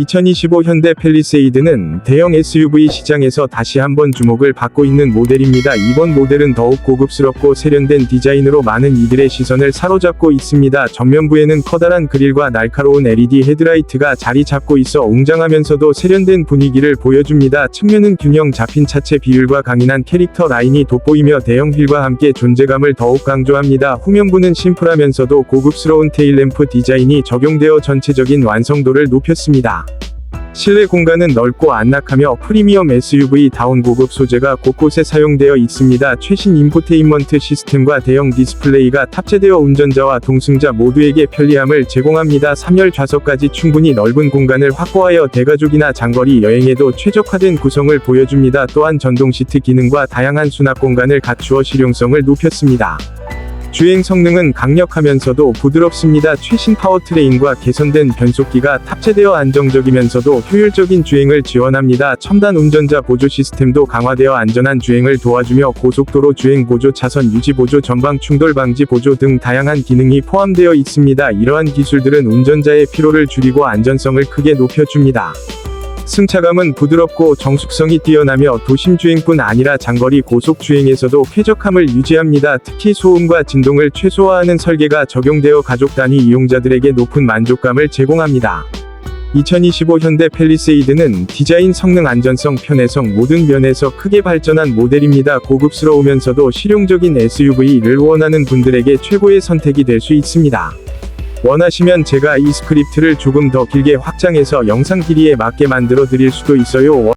2025 현대 펠리세이드는 대형 SUV 시장에서 다시 한번 주목을 받고 있는 모델입니다. 이번 모델은 더욱 고급스럽고 세련된 디자인으로 많은 이들의 시선을 사로잡고 있습니다. 전면부에는 커다란 그릴과 날카로운 LED 헤드라이트가 자리 잡고 있어 웅장하면서도 세련된 분위기를 보여줍니다. 측면은 균형 잡힌 차체 비율과 강인한 캐릭터 라인이 돋보이며 대형 휠과 함께 존재감을 더욱 강조합니다. 후면부는 심플하면서도 고급스러운 테일램프 디자인이 적용되어 전체적인 완성도를 높였습니다. 실내 공간은 넓고 안락하며 프리미엄 SUV-다운 고급 소재가 곳곳에 사용되어 있습니다. 최신 인포테인먼트 시스템과 대형 디스플레이가 탑재되어 운전자와 동승자 모두에게 편리함을 제공합니다. 3열 좌석까지 충분히 넓은 공간을 확보하여 대가족이나 장거리 여행에도 최적화된 구성을 보여줍니다. 또한 전동 시트 기능과 다양한 수납 공간을 갖추어 실용성을 높였습니다. 주행 성능은 강력하면서도 부드럽습니다. 최신 파워트레인과 개선된 변속기가 탑재되어 안정적이면서도 효율적인 주행을 지원합니다. 첨단 운전자 보조 시스템도 강화되어 안전한 주행을 도와주며 고속도로 주행 보조, 차선 유지 보조, 전방 충돌 방지 보조 등 다양한 기능이 포함되어 있습니다. 이러한 기술들은 운전자의 피로를 줄이고 안전성을 크게 높여줍니다. 승차감은 부드럽고 정숙성이 뛰어나며 도심 주행뿐 아니라 장거리 고속 주행에서도 쾌적함을 유지합니다. 특히 소음과 진동을 최소화하는 설계가 적용되어 가족 단위 이용자들에게 높은 만족감을 제공합니다. 2025 현대 펠리세이드는 디자인, 성능, 안전성, 편의성 모든 면에서 크게 발전한 모델입니다. 고급스러우면서도 실용적인 SUV를 원하는 분들에게 최고의 선택이 될 수 있습니다. 원하시면 제가 이 스크립트를 조금 더 길게 확장해서 영상 길이에 맞게 만들어 드릴 수도 있어요.